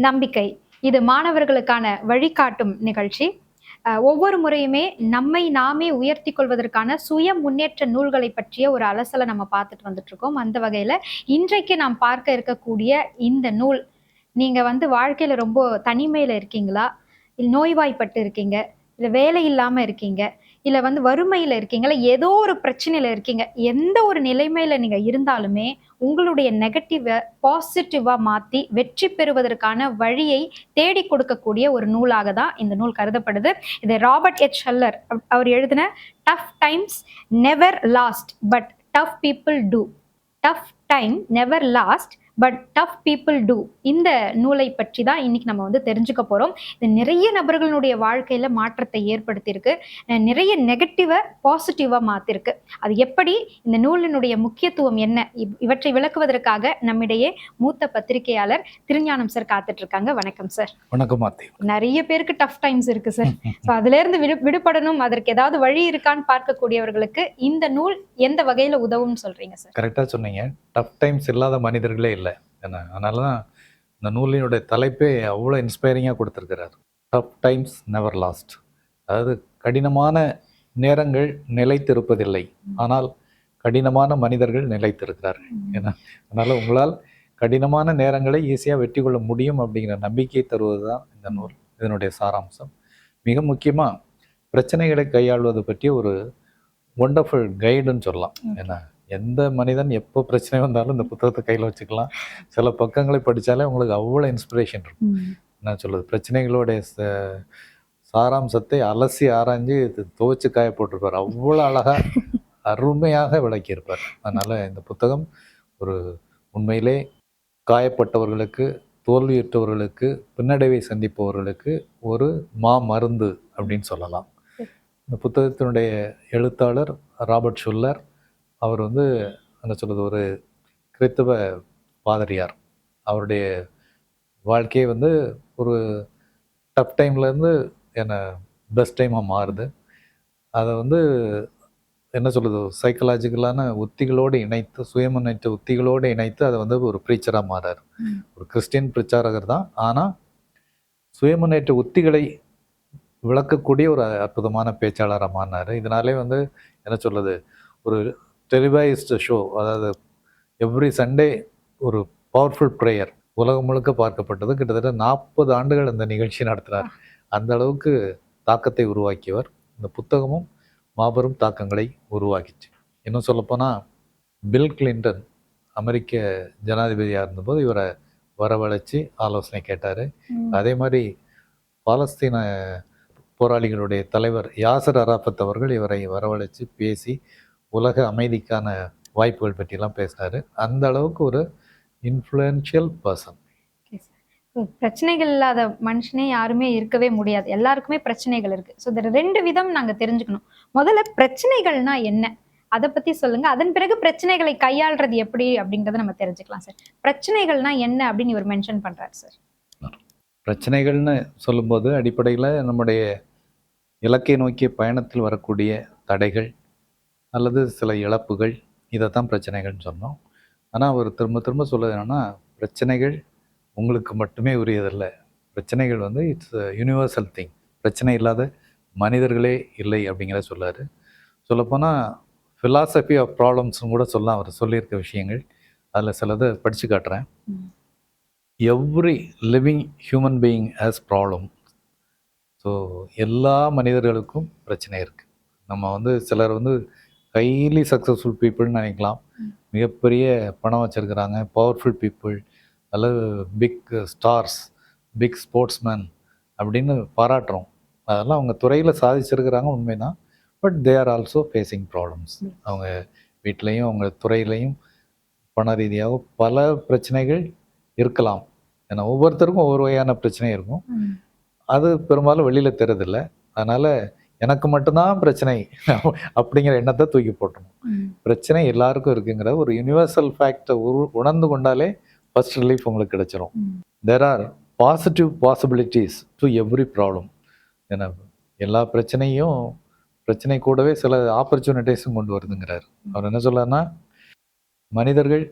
நம்பிக்கை. இது மாணவர்களுக்கான வழிகாட்டும் நிகழ்ச்சி. அஹ், ஒவ்வொரு முறையுமே நம்மை நாமே உயர்த்தி கொள்வதற்கான சுய முன்னேற்ற நூல்களை பற்றிய ஒரு அலசலை நம்ம பார்த்துட்டு வந்துட்டு இருக்கோம். அந்த வகையில இன்றைக்கு நாம் பார்க்க இருக்கக்கூடிய இந்த நூல் நீங்க வந்து வாழ்க்கையில ரொம்ப தனிமையில இருக்கீங்களா? நோய்வாய்ப்பட்டு இருக்கீங்க. இல்லை வேலை இல்லாம இருக்கீங்க. இல்ல வந்து வறுமையில இருக்கீங்களா? ஏதோ ஒரு பிரச்சனையில இருக்கீங்க. எந்த ஒரு நிலைமையில நீங்க இருந்தாலுமே உங்களுடைய நெகட்டிவை பாசிட்டிவா மாத்தி வெற்றி பெறுவதற்கான வழியை தேடி கொடுக்கக்கூடிய ஒரு நூலாக தான் இந்த நூல் கருதப்படுது. இது ராபர்ட் எச். ஹல்லர் அவர் எழுதின tough times never last but tough people do tough time never last but tough people do இந்த நூலை பற்றி தான் இன்னைக்கு நம்ம வந்து தெரிஞ்சுக்க போறோம். இது நிறைய நபர்களுடைய வாழ்க்கையில மாற்றத்தை ஏற்படுத்தியிருக்கு. நிறைய நெகட்டிவை பாசிட்டிவா மாத்திருக்கு அது எப்படி? இந்த நூலினுடைய முக்கியத்துவம் என்ன? இவ்- இவற்றை விளக்குவதற்காக நம்மிடையே மூத்த பத்திரிகையாளர் திருஞானம் சார் காத்துட்டு இருக்காங்க வணக்கம் சார் வணக்கம் நிறைய பேருக்கு டஃப் டைம்ஸ் இருக்கு சார் ஸோ அதுல இருந்து விடு விடுபடணும். அதற்கு ஏதாவது வழி இருக்கான்னு பார்க்கக்கூடியவர்களுக்கு இந்த நூல் எந்த வகையில உதவும்னு சொல்றீங்க சார் கரெக்டாக சொன்னீங்க. டஃப் டைம்ஸ் இல்லாத மனிதர்களே இல்லை. என்ன அதனால தான் இந்த நூலினுடைய தலைப்பே அவ்வளோ இன்ஸ்பைரிங்காக கொடுத்துருக்கிறார். டஃப் டைம்ஸ் நெவர் லாஸ்ட் அதாவது கடினமான நேரங்கள் நிலைத்திருப்பதில்லை. ஆனால் கடினமான மனிதர்கள் நிலைத்திருக்கிறார்கள். ஏன்னா அதனால் உங்களால் கடினமான நேரங்களை ஈஸியாக வெற்றி கொள்ள முடியும் அப்படிங்கிற நம்பிக்கை தருவது தான் இந்த நூல். இதனுடைய சாராம்சம். மிக முக்கியமாக பிரச்சனைகளை கையாள்வது பற்றிய ஒரு ஒண்டர்ஃபுல் கைடுன்னு சொல்லலாம். ஏன்னா எந்த மனிதன் எப்போ பிரச்சனை வந்தாலும் இந்த புத்தகத்தை கையில் வச்சுக்கலாம். சில பக்கங்களை படித்தாலே உங்களுக்கு அவ்வளோ இன்ஸ்பிரேஷன் இருக்கும். என்ன சொல்லுது பிரச்சனைகளுடைய ச சாராம்சத்தை அலசி ஆராய்ஞ்சு துவைச்சு காய போட்டிருப்பார். அவ்வளோ அழகாக அருமையாக விளக்கியிருப்பார். அதனால் இந்த புத்தகம் ஒரு உண்மையிலே காயப்பட்டவர்களுக்கு தோல்வியுற்றவர்களுக்கு பின்னடைவை சந்திப்பவர்களுக்கு ஒரு மா மருந்து அப்படின்னு சொல்லலாம். இந்த புத்தகத்தினுடைய எழுத்தாளர் ராபர்ட் ஷுல்லர் அவர் வந்து என்ன சொல்றது ஒரு கிறித்தவ பாதிரியார் அவருடைய வாழ்க்கையை வந்து ஒரு டஃப் டைம்லேருந்து என்ன பெஸ்ட் டைமாக மாறுது. அதை வந்து என்ன சொல்லுது சைக்கலாஜிக்கலான உத்திகளோடு இணைத்து சுயமுன்னேற்ற உத்திகளோடு இணைத்து அதை வந்து ஒரு ப்ரீச்சராக மாறார். ஒரு கிறிஸ்டியன் பிரச்சாரகர் தான். ஆனால் சுயமுன்னேற்ற உத்திகளை விளக்கக்கூடிய ஒரு அற்புதமான பேச்சாளராக மாறினார். இதனாலே வந்து என்ன சொல்லுது ஒரு டெலிவைஸ்டு ஷோ அதாவது எவ்ரி சண்டே ஒரு பவர்ஃபுல் ப்ரேயர் உலகம் முழுக்க பார்க்கப்பட்டது கிட்டத்தட்ட நாற்பது ஆண்டுகள் இந்த நிகழ்ச்சி நடத்தினார். அந்த அளவுக்கு தாக்கத்தை உருவாக்கியவர். இந்த புத்தகமும் மாபெரும் தாக்கங்களை உருவாக்கிச்சு. இன்னும் சொல்லப்போனால் பில் கிளின்டன் அமெரிக்க ஜனாதிபதியாக இருந்தபோது இவரை வரவழைச்சு ஆலோசனை கேட்டார். அதே மாதிரி பாலஸ்தீன போராளிகளுடைய தலைவர் யாசர் அராஃபத் அவர்கள் இவரை வரவழைச்சு பேசி உலக அமைதிக்கான வாய்ப்புகள் பற்றிலாம் பேசினார் அந்த அளவுக்கு ஒரு இன்ஃப்ளூயன்ஷியல் பர்சன் பிரச்சனைகள் இல்லாத மனுஷனே யாருமே இருக்கவே முடியாது. எல்லாருக்குமே பிரச்சனைகள் இருக்கு. ஸோ இந்த ரெண்டு விதம் நாங்க தெரிஞ்சுக்கணும். முதல்ல பிரச்சனைகள்னா என்ன? அதை பத்தி சொல்லுங்க. அதன் பிறகு பிரச்சனைகளை கையாள்றது எப்படி அப்படிங்கறத நம்ம தெரிஞ்சுக்கலாம் சார் பிரச்சனைகள்னா என்ன அப்படின்னு இவர் மென்ஷன் பண்றாரு சார் பிரச்சனைகள்னு சொல்லும்போது அடிப்படையில் நம்முடைய இலக்கை நோக்கிய பயணத்தில் வரக்கூடிய தடைகள் அல்லது சில இழப்புகள் இதை தான் பிரச்சனைகள்னு சொன்னோம். ஆனால் அவர் திரும்ப திரும்ப சொல்லுது என்னன்னா பிரச்சனைகள் உங்களுக்கு மட்டுமே உரியதல்ல. பிரச்சனைகள் வந்து இட்ஸ் யூனிவர்சல் திங் பிரச்சனை இல்லாத மனிதர்களே இல்லை அப்படிங்கிற சொல்லார். சொல்லப்போனால் philosophy ஆஃப் ப்ராப்ளம்ஸ்னு கூட சொல்லலாம். அவர் சொல்லியிருக்க விஷயங்கள். அதில் சிலதை படித்து காட்டுறேன். Every living human being has problem so எல்லா மனிதர்களுக்கும் பிரச்சனை இருக்குது நம்ம வந்து சிலர் வந்து ஹைலி சக்ஸஸ்ஃபுல் பீப்புள்னு நினைக்கலாம். மிகப்பெரிய பணம் வச்சுருக்கிறாங்க. பவர்ஃபுல் பீப்புள் அல்லது பிக் ஸ்டார்ஸ் பிக் ஸ்போர்ட்ஸ்மேன் அப்படின்னு பாராட்டுறோம். அதெல்லாம் அவங்க துறையில் சாதிச்சிருக்கிறாங்க உண்மைதான். But they are also facing problems. அவங்க வீட்லேயும் அவங்க துறையிலையும் பண ரீதியாக பல பிரச்சனைகள் இருக்கலாம். ஏன்னா ஒவ்வொருத்தருக்கும் ஒவ்வொரு வகையான பிரச்சனை இருக்கும். அது பெரும்பாலும் வெளியில் தெரியதில்ல அதனால் எனக்கு மட்டும்தான் பிரச்சனை. அப்படிங்கிற எண்ணத்தை தூக்கி போட்டணும் பிரச்சனை எல்லாருக்கும் இருக்குங்கிற ஒரு யுனிவர்சல் ஃபேக்டை உரு உணர்ந்து கொண்டாலே ஃபர்ஸ்ட் ரிலீஃப் உங்களுக்கு கிடைச்சிரும். There are positive possibilities to every problem ஏன்னா எல்லா பிரச்சனையும் பிரச்சனை கூடவே சில ஆப்பர்ச்சுனிட்டிஸும் கொண்டு வருதுங்கிறார். அவர் என்ன சொல்றாருன்னா மனிதர்கள்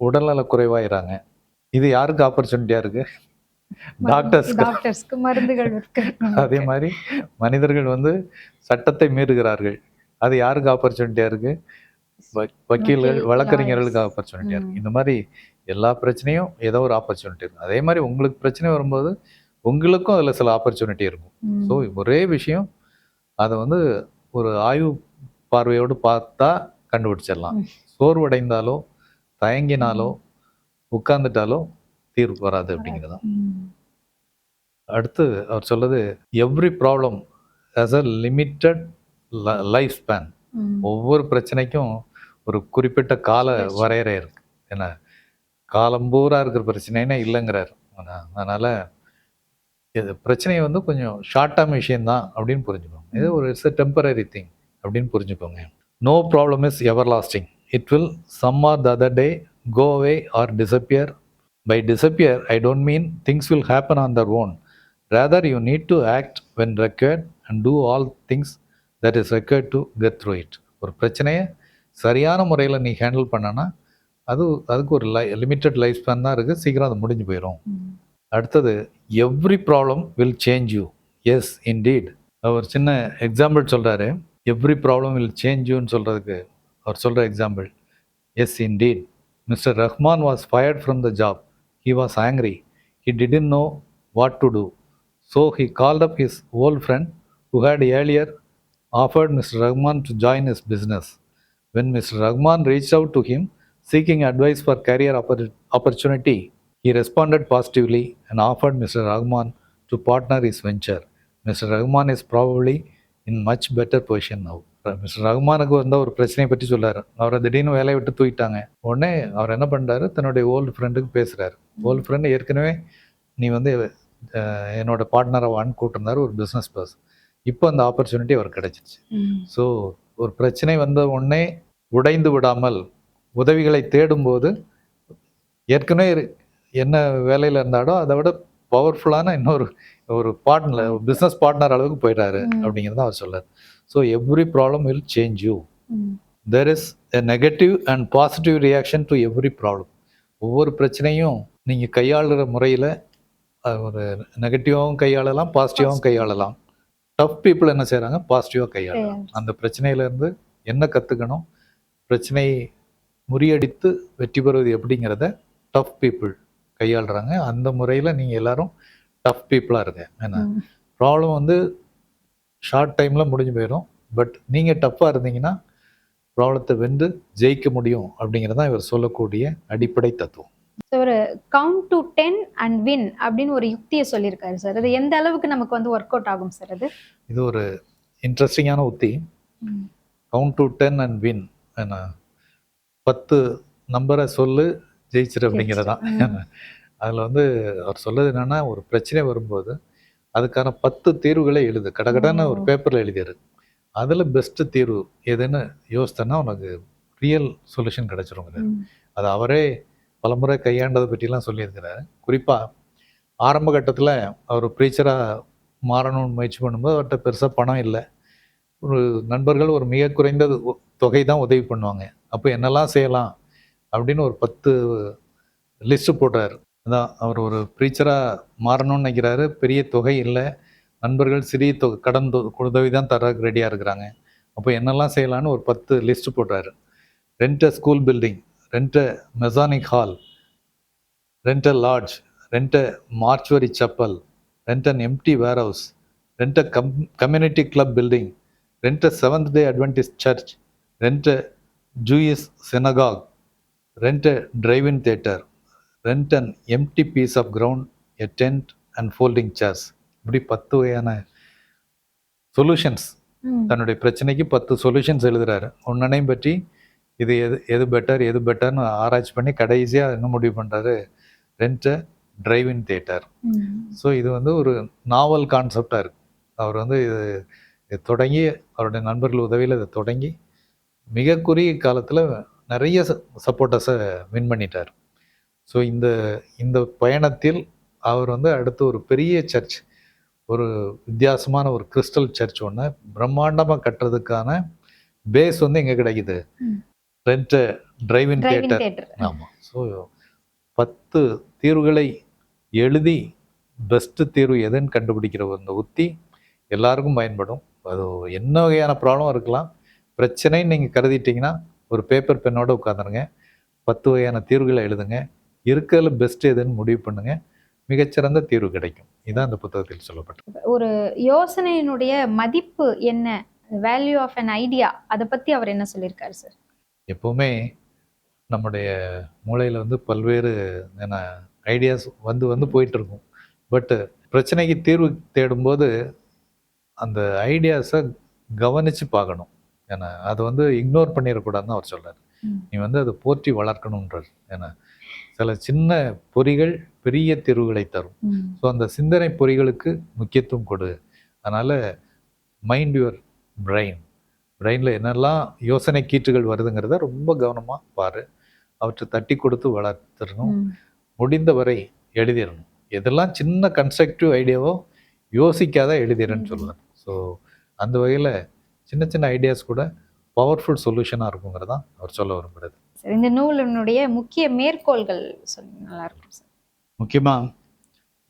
உடல்நல குறைவாயிறாங்க. இது யாருக்கு ஆப்பர்ச்சுனிட்டியாக இருக்குது டாக்டர்ஸ்க்கு மருந்துகள். அதே மாதிரி மனிதர்கள் வந்து சட்டத்தை மீறுகிறார்கள் அது யாருக்கு ஆப்பர்ச்சுனிட்டியா இருக்கு வக்கீல்கள் வக்கீல், வழக்கறிஞர்களுக்கு. ஆப்பர்ச்சுனிட்டியா இருக்கு. இந்த மாதிரி எல்லா பிரச்சனையும் ஏதோ ஒரு ஆப்பர்ச்சுனிட்டி இருக்கும் அதே மாதிரி உங்களுக்கு பிரச்சனை வரும்போது உங்களுக்கும் அதில் சில ஆப்பர்ச்சுனிட்டி இருக்கும். ஸோ ஒரே விஷயம் அதை வந்து ஒரு ஆய்வு பார்வையோடு பார்த்தா கண்டுபிடிச்சிடலாம். சோர்வடைந்தாலோ தயங்கினாலோ உட்கார்ந்துட்டாலோ தீர்வு வராது அப்படிங்கிறது. அடுத்து அவர் சொல்றது every problem has a limited life span. ஒவ்வொரு பிரச்சனைக்கும் ஒரு குறிப்பிட்ட கால. வரையறை இருக்கு. என்ன? காலம் பூரா இருக்கிற பிரச்சனைனே இல்லைங்கிறார். அதனால இது பிரச்சனையை வந்து கொஞ்சம் ஷார்ட் டேர்ம் விஷயம்தான் அப்படின்னு புரிஞ்சுக்கோங்க. இது ஒரு இட்ஸ் a டெம்பரரி திங் அப்படின்னு புரிஞ்சுக்கோங்க. No problem is ever lasting it will some or the other day go away or disappear by disappear I don't mean things will happen on their own rather you need to act when required and do all things that is required to get through it ஒரு பிரச்சனையை சரியான முறையில் நீ handle பண்ணனா அது அதுக்கு ஒரு லை limited life span தான் இருக்குது சீக்கிரம் அது முடிஞ்சு போயிடும். அடுத்தது every problem will change you as indeed அவர் சின்ன எக்ஸாம்பிள் சொல்கிறாரு எவ்ரி ப்ராப்ளம் வில் சேஞ்ச் யூன்னு சொல்கிறதுக்கு அவர் சொல்கிற example as indeed mister Rahman was fired from the job He was angry. He didn't know what to do. So he called up his old friend who had earlier offered Mr. Rahman to join his business. When Mr. Rahman reached out to him seeking advice for career opportunity, he responded positively and offered Mr. Rahman to partner his venture. Mr. Rahman is probably in much better position now. Mister ரஹ்மானுக்கு வந்த ஒரு பிரச்சனையை பற்றி சொல்றாரு அவரை திடீர்னு வேலையை விட்டு தூக்கிட்டாங்க. உடனே அவர் என்ன பண்றாரு? தன்னுடைய ஓல்டு ஃப்ரெண்டுக்கு பேசுறாரு. ஓல்டு ஃப்ரெண்டு ஏற்கனவே நீ வந்து என்னோட பார்ட்னரை வான்னு கூட்டிருந்தாரு ஒரு பிஸ்னஸ் பர்சன் இப்போ அந்த ஆப்பர்ச்சுனிட்டி அவர் கிடைச்சிருச்சு. ஸோ ஒரு பிரச்சனை வந்த உடனே உடைந்து விடாமல் உதவிகளை தேடும்போது ஏற்கனவே என்ன வேலையில் இருந்தாடோ அதை விட பவர்ஃபுல்லான இன்னொரு ஒரு பார்ட்னர் பிஸ்னஸ் பார்ட்னர் அளவுக்கு போயிட்டாரு. அப்படிங்கிறத அவர் சொல்றாரு so every problem will change you. There is a negative and positive reaction to every problem ஒவ்வொரு பிரச்சனையும் நீங்கள் கையாளுற முறையில் ஒரு நெகட்டிவாகவும் கையாளலாம் பாசிட்டிவாகவும் கையாளலாம். டஃப் பீப்புள் என்ன செய்கிறாங்க பாசிட்டிவாக கையாளலாம். அந்த பிரச்சனையிலேருந்து என்ன கற்றுக்கணும் பிரச்சனை முறியடித்து வெற்றி பெறுவது எப்படிங்கிறத டஃப் பீப்புள் கையாளுறாங்க. அந்த முறையில் நீங்கள் எல்லாரும் டஃப் பீப்புளாக இருங்க. ஏன்னா. ப்ராப்ளம் வந்து ஷார்ட் டைமில் முடிஞ்சு போயிடும் பட் நீங்கள் டஃப்பாக இருந்தீங்கன்னா ப்ராப்ளத்தை வென்று ஜெயிக்க முடியும் அப்படிங்கிறது தான் இவர் சொல்லக்கூடிய அடிப்படை தத்துவம். ஒரு count to ten and win அப்படின்னு ஒரு யுக்தியை சொல்லியிருக்காரு சார் அது எந்த அளவுக்கு நமக்கு வந்து ஒர்க் அவுட் ஆகும் சார் அது? இது ஒரு இன்ட்ரெஸ்டிங்கான உத்தி. Count to ten and win என்ன பத்து நம்பரை சொல்லு ஜெயிச்சிரு அப்படிங்கிறது தான். அதில் வந்து அவர் சொல்றது என்னன்னா ஒரு பிரச்சனை வரும்போது அதுக்கான பத்து தீர்வுகளை எழுது. கடகடன்னு ஒரு. பேப்பரில் எழுதிரு அதில் பெஸ்ட்டு தீர்வு எதுன்னு யோசித்தேன்னா உனக்கு ரியல் சொல்யூஷன் கிடைச்சிருங்கிறார் ம். அது அவரே பலமுறை கையாண்டதை பற்றிலாம் சொல்லியிருக்கிறாரு. குறிப்பாக ஆரம்ப கட்டத்தில் அவர் ப்ரீச்சராக மாறணும்னு முயற்சி பண்ணும்போது அவர்கிட்ட பெருசாக பணம் இல்லை. ஒரு நண்பர்கள் ஒரு மிக குறைந்த தொகை தான் உதவி பண்ணுவாங்க. அப்போ என்னெல்லாம் செய்யலாம் அப்படின்னு ஒரு பத்து லிஸ்ட்டு போட்டார் அதான் அவர் ஒரு ப்ரீச்சராக மாறணும்னு நினைக்கிறாரு. பெரிய தொகை இல்லை. நண்பர்கள் சிறிய தொகை கடன் உதவி தான் தரக்கு ரெடியாக இருக்கிறாங்க. அப்போ என்னெல்லாம் செய்யலான்னு ஒரு பத்து லிஸ்ட் போட்டார் rent school building rent Masonic hall rent lodge rent mortuary chapel rent an empty warehouse rent come community club building rent seventh day Adventist church rent Jewish synagogue rent drive-in theatre rent an empty piece of ground a tent and folding chairs இப்படி பத்து வகையான solutions. தன்னுடைய பிரச்சனைக்கு பத்து solutions எழுதுறாரு. ஒன்னனையும் பற்றி இது எது எது பெட்டர் எது பெட்டர்னு ஆராய்ச்சி பண்ணி கடைசியாக என்ன முடிவு பண்ணுறாரு ரெண்ட் டிரைவ்-இன் தேட்டர் ம். ஸோ இது வந்து ஒரு நாவல் கான்செப்டாக இருக்கு. அவர் வந்து இது இது தொடங்கி அவருடைய நண்பர்கள் உதவியில் இதை தொடங்கி மிக குறுகிய காலத்தில் நிறைய சப்போர்ட்டர்ஸை வின் பண்ணிட்டார். ஸோ இந்த இந்த பயணத்தில் அவர் வந்து அடுத்து ஒரு பெரிய சர்ச் ஒரு வித்தியாசமான ஒரு கிறிஸ்டல் சர்ச் ஒன்று பிரம்மாண்டமாக கட்டுறதுக்கான பேஸ் வந்து எங்கே கிடைக்குது. ம். Rent drive-in Drive-in theatre. ஆமாம் ஸோ பத்து தீர்வுகளை எழுதி பெஸ்ட்டு தீர்வு எதுன்னு கண்டுபிடிக்கிற அந்த உத்தி எல்லாருக்கும் பயன்படும். அது என்ன வகையான ப்ராப்ளம் இருக்கலாம். பிரச்சனைன்னு நீங்கள் கருதிட்டீங்கன்னா ஒரு பேப்பர் பெண்ணோட உட்காந்துருங்க பத்து வகையான தீர்வுகளை எழுதுங்க. இருக்கிறதுல பெஸ்ட் எதுன்னு முடிவு பண்ணுங்க. மிகச்சிறந்த தீர்வு கிடைக்கும். இதுதான் இந்த புத்தகத்தில் சொல்லப்பட்டது. ஒரு யோசனையினுடைய மதிப்பு என்ன? வேல்யூ ஆஃப் an ஐடியா அதை பத்தி அவர் என்ன சொல்லியிருக்காரு சார் எப்போவுமே நம்முடைய மூளையில் வந்து பல்வேறு என்ன ஐடியாஸ் வந்து வந்து போயிட்டு இருக்கும் பட்டு பிரச்சனைக்கு தீர்வு தேடும்போது அந்த ஐடியாஸை கவனித்து பார்க்கணும். ஏன்னா அதை வந்து இக்னோர் பண்ணிடக்கூடாதுன்னு அவர் சொல்றார். ம். நீ வந்து அதை போற்றி வளர்க்கணுன்றார் ஏன்னா சில சின்ன பொறிகள் பெரிய தீர்வுகளை தரும். ஸோ அந்த சிந்தனை பொறிகளுக்கு முக்கியத்துவம் கொடு. அதனால் மைண்ட் யுவர் பிரெயின் பிரெயினில் என்னெல்லாம் யோசனை கீற்றுகள் வருதுங்கிறத ரொம்ப கவனமாக பாரு. அவற்றை தட்டி கொடுத்து வளர்த்துடணும். முடிந்தவரை எழுதிடணும். எதெல்லாம் சின்ன கன்ஸ்ட்ரக்டிவ் ஐடியாவோ யோசிக்காத எழுதிடுன்னு ம். சொல்லுவார் ஸோ அந்த வகையில் சின்ன சின்ன ஐடியாஸ் கூட பவர்ஃபுல் சொல்யூஷனாக இருக்குங்கிறதான் அவர் சொல்ல விரும்புகிறது சார். இந்த நூலினுடைய முக்கிய மேற்கோள்கள் சொன்னீங்க நல்லா இருக்கும் சார். முக்கியமாக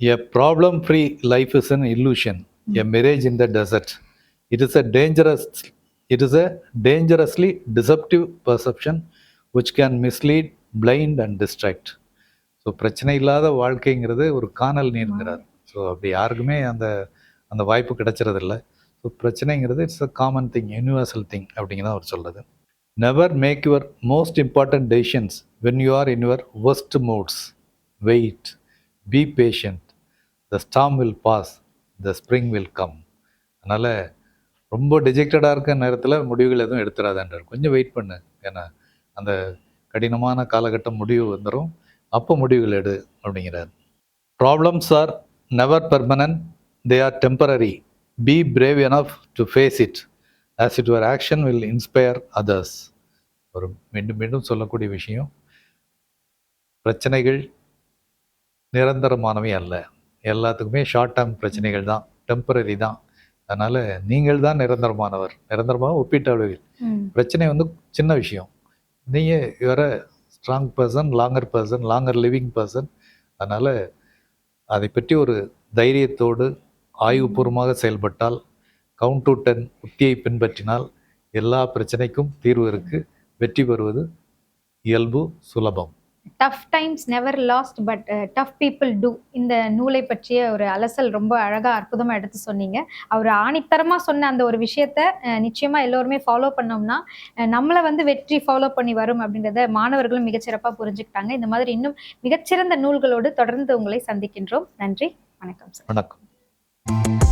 a problem free life is an illusion. A mirage in the desert it is a dangerous it is a dangerously deceptive perception which can mislead blind and distract so பிரச்சனை இல்லாத வாழ்க்கைங்கிறது ஒரு காணல் நீருங்கிறார். ஸோ அப்படி யாருக்குமே அந்த அந்த வாய்ப்பு கிடைச்சிறதில்ல so பிரச்சனைங்கிறது it's a common thing universal thing அப்படிங்கிறத அவர் சொல்கிறது never make your most important decisions when you are in your worst moods wait be patient the storm will pass the spring will come அதனால் ரொம்ப டிஜெக்டடாக இருக்க நேரத்தில் முடிவுகள் எதுவும் எடுத்துடாதான்றார் கொஞ்சம் வெயிட் பண்ணு. ஏன்னா அந்த கடினமான காலகட்டம் முடிவு வந்துடும் அப்போ முடிவுகள் எடு அப்படிங்கிறார். Problems are never permanent they are temporary be brave enough to face it as it your action will inspire others ஒரு மீண்டும் மீண்டும் சொல்லக்கூடிய விஷயம். பிரச்சனைகள் நிரந்தரமானவை அல்ல. எல்லாத்துக்குமே ஷார்ட் டேர்ம் பிரச்சனைகள் தான் டெம்பரரி தான். அதனால் நீங்கள் தான் நிரந்தரமானவர். நிரந்தரமாக ஒப்பீட்டளவில் பிரச்சனை வந்து சின்ன விஷயம். நீங்கள் your strong person longer person longer living person அதனால் அதை பற்றி ஒரு தைரியத்தோடு ஆய்வுபூர்வமாக செயல்பட்டால் கவுண்ட் டு டென் உத்தியை பின்பற்றினால் எல்லா பிரச்சனைக்கும் தீர்வு இருக்கு. வெற்றி பெறுவது இயல்பு சுலபம். Tough times never last but tough people do இந்த நூலை பற்றிய ஒரு அலசல் ரொம்ப அழகா அற்புதமா எடுத்து சொன்னீங்க. அவர் ஆணித்தரமா சொன்ன அந்த ஒரு விஷயத்த அஹ், நிச்சயமா எல்லோருமே ஃபாலோ பண்ணோம்னா நம்மள வந்து வெற்றி ஃபாலோ பண்ணி வரும் அப்படின்றத மாணவர்களும் மிகச்சிறப்பா புரிஞ்சுக்கிட்டாங்க. இந்த மாதிரி இன்னும் மிகச்சிறந்த நூல்களோடு தொடர்ந்து உங்களை சந்திக்கின்றோம். நன்றி வணக்கம் சார். வணக்கம்.